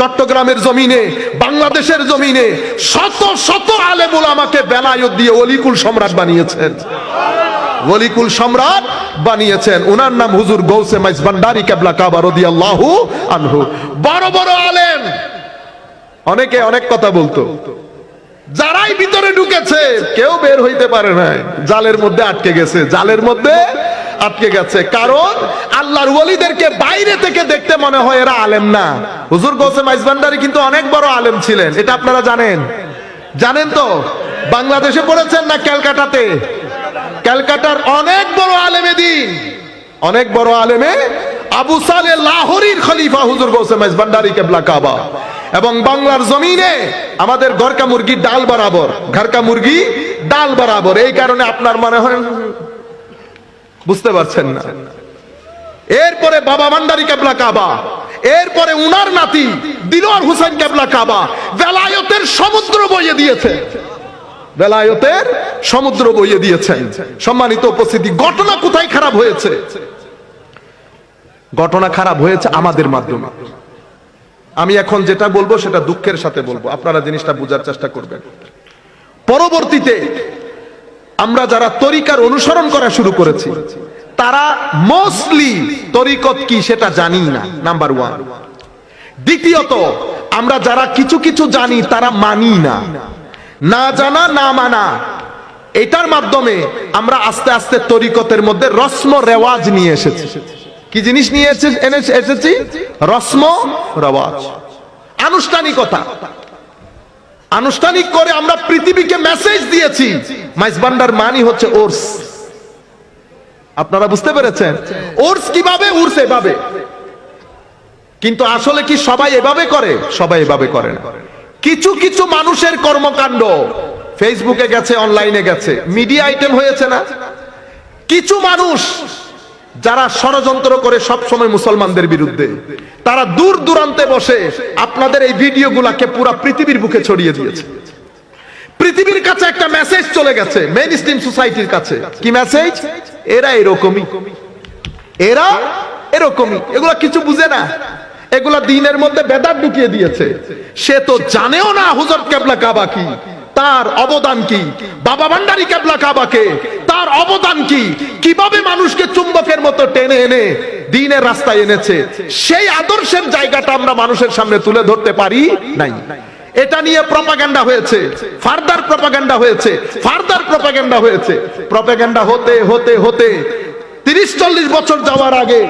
চট্টগ্রামের জমিনে, বাংলাদেশের জমিনে শত শত আলেমুল আমাকে বেলায়ত দিয়ে অলিকুল সম্রাট বানিয়েছেন। অলিকুল সম্রাট বানিয়েছেন। ওনার নাম হুজুর গৌসে মাইজ ভান্ডারি কেবলা কাবা আনহু। বড় বড় আলেম। অনেকে অনেক কথা বলতো। যারাই ভিতরে ঢুকেছে, কেউ বের হইতে পারে না জালের মধ্যে আটকে গেছে। জালের মধ্যে আটকে গেছে। কারণ আল্লাহর ওলিদেরকে বাইরে থেকে দেখতে মনে হয় এরা আলেম না। হুজুর গৌসে মাইজ ভান্ডারি কিন্তু অনেক বড় আলেম ছিলেন। এটা আপনারা জানেন। জানেন তো? বাংলাদেশে পড়েছেন না ক্যালকাটাতে? ক্যালকাটার অনেক বড় আলেমে দিন। অনেক বড় আলেমে আবু সালে লাহোরির খলিফা হুজুর গৌসে মাইজ ভান্ডারি কেবলা কাবা। এবং বাংলার জমিনে আমাদের ঘরকা মুরগি ডাল বরাবর, ঘরকা মুরগি ডাল বরাবর। এই কারণে আপনার মনে হয় বুঝতে পারছেন না। এরপরে বাবা ভান্ডারি কেবলা কাবা, এরপরে উনার নাতি দিলওয়ার হুসেন কেবলা কাবা, বেলায়তের সমুদ্র বইয়ে দিয়েছে। বেলায়তের সমুদ্র বইয়ে দিয়েছেন। সম্মানিত উপস্থিতি, ঘটনা কোথায় খারাপ হয়েছে? ঘটনা খারাপ হয়েছে আমাদের মাধ্যমে। আমি এখন যেটা বলব সেটা দুঃখের সাথে বলব। আপনারা জিনিসটা বোঝার চেষ্টা করবেন। পরবর্তীতে আমরা যারা তরিকার অনুসরণ করা শুরু করেছি, তারা মোস্টলি তরিকত কি সেটা জানি না নাম্বার ওয়ান দ্বিতীয়ত, আমরা যারা কিছু কিছু জানি, তারা মানি না। না জানা, না মানা। এটার মাধ্যমে আমরা আস্তে আস্তে তরিকতের মধ্যে রস্ম রেওয়াজ নিয়ে এসেছি। কি জিনিস নিয়ে এসেছি? রস্ম রেওয়াজ। আনুষ্ঠানিকতা। আনুষ্ঠানিক করে আমরা পৃথিবীকে মেসেজ দিয়েছি। মাইস বান্ডার মানি হচ্ছে ওর্স। আপনারা বুঝতে পেরেছেন? ওর্স কীভাবে? উর্স এভাবে। কিন্তু আসলে কি সবাই এভাবে করে? সবাই এভাবে করে না। কিছু কিছু মানুষের কর্মকাণ্ড ফেসবুকে গেছে অনলাইনে গেছে। মিডিয়া আইটেম হয়েছে না? কিছু মানুষ যারা ষড়যন্ত্র করে সব সময় মুসলমানদের বিরুদ্ধে, তারা দূর দূরান্তে বসে আপনাদের এই ভিডিওগুলাকে পুরো পৃথিবীর বুকে ছড়িয়ে দিয়েছে। পৃথিবীর কাছে একটা মেসেজ চলে গেছে মেইন স্ট্রিম সোসাইটির কাছে। কি মেসেজ এরা এরকমই। এরা এরকমই। এগুলা কিছু বুঝে না। এগুলা দিনের মধ্যে বেদার ঢুকিয়ে দিয়েছে। সে তো জানেও না হুজর কেবলা কাবা কি। তার অবদান কি? বাবা ভান্ডারি কেবলা কাবাকে তার অবদান কি? কীভাবে মানুষকে চুম্বকের মতো টেনে এনে দিনের রাস্তায় এনেছে? সেই আদর্শের জায়গাটা আমরা মানুষের সামনে তুলে ধরতে পারি নাই। এটা নিয়ে প্রপাগান্ডা হয়েছে ফার্দার প্রপাগান্ডা হয়েছে ফার্দার প্রপাগান্ডা হয়েছে। প্রপাগান্ডা হতে হতে হতে তিরিশ, চল্লিশ বছর যাওয়ার আগে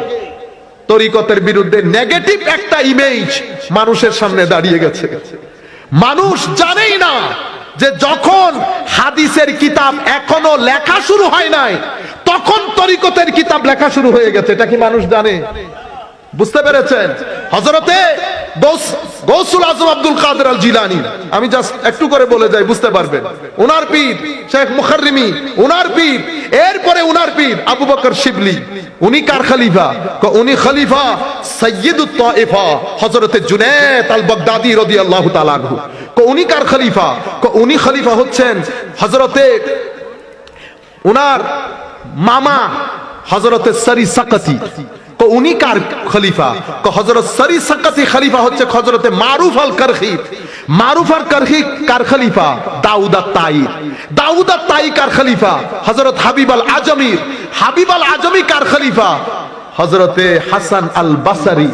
তরিকতের বিরুদ্ধে নেগেটিভ একটা ইমেজ মানুষের সামনে দাঁড়িয়ে গেছে। মানুষ জানেই না যে যখন হাদিসের কিতাব এখনও লেখা শুরু হয় নাই, তখন তরিকতের কিতাব লেখা শুরু হয়ে গেছে। এটা কি মানুষ জানে? বুঝতে পেরেছেন? হজরতে গৌস- গৌসুল আজম আব্দুল কাদের আল জিলানি আমি জাস্ট একটু করে বলে যাই, বুঝতে পারবেন। ওনার পীর, শেখ মুখারিমি ওনার পীর, এরপরে ওনার পীর আবু বকর শিবলি। উনি কার খলিফা? উনি খলিফা সৈয়দুত তাইফা হযরতে জুনায়েদ আল বাগদাদি আনহু। ক উনি কার খলিফা? উনি খলিফা হচ্ছেন হযরতে উনার মামা হজরতে সরি সাকাতি। উনি কার খলিফা? হজরত সরি সাকাতি খলিফা হচ্ছে হজরতে মারুফ আল করখি মারুফ আল করখি কার খলিফা? দাউদ তাই। দাউদা তাই কার খলিফা? হজরত হাবিব আল আজমির হাবিব আল আজমি কার খলিফা? হজরতে হাসান আল বাসারি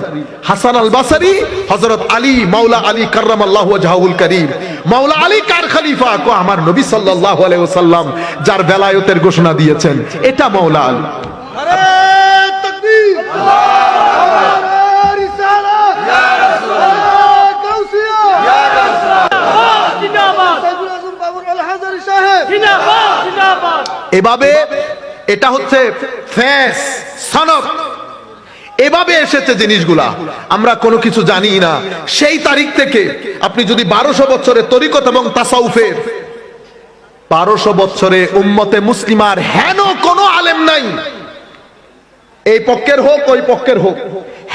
হাসান আল বাসারি হজরত আলী, মাওলা আলী কার্রাম আল্লাহ ওয়াজহাউল করিম। মাওলা আলী কার খলিফা? কো, আমার নবী সাল্লাল্লাহু আলাইহি ওয়াসাল্লাম, যার বেলায়েতের ঘোষণা দিয়েছেন। এটা মাওলা আলী। এভাবে এটা হচ্ছে ফ্যাস সনক এভাবে এসেছে জিনিসগুলা। আমরা কোনো কিছু জানি না। সেই তারিখ থেকে আপনি যদি বারোশো বছরে তরিকত এবং তাসাউফের বারোশো বছরে উম্মতে মুসলিমার হেন কোনো আলেম নাই। এই পক্ষের হোক, ওই পক্ষের হোক,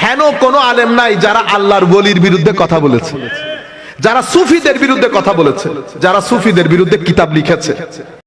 হেন কোনো আলেম নাই যারা আল্লাহর বলির বিরুদ্ধে কথা বলেছে। যারা সুফিদের বিরুদ্ধে কথা বলেছে, যারা সুফিদের বিরুদ্ধে কিতাব লিখেছে।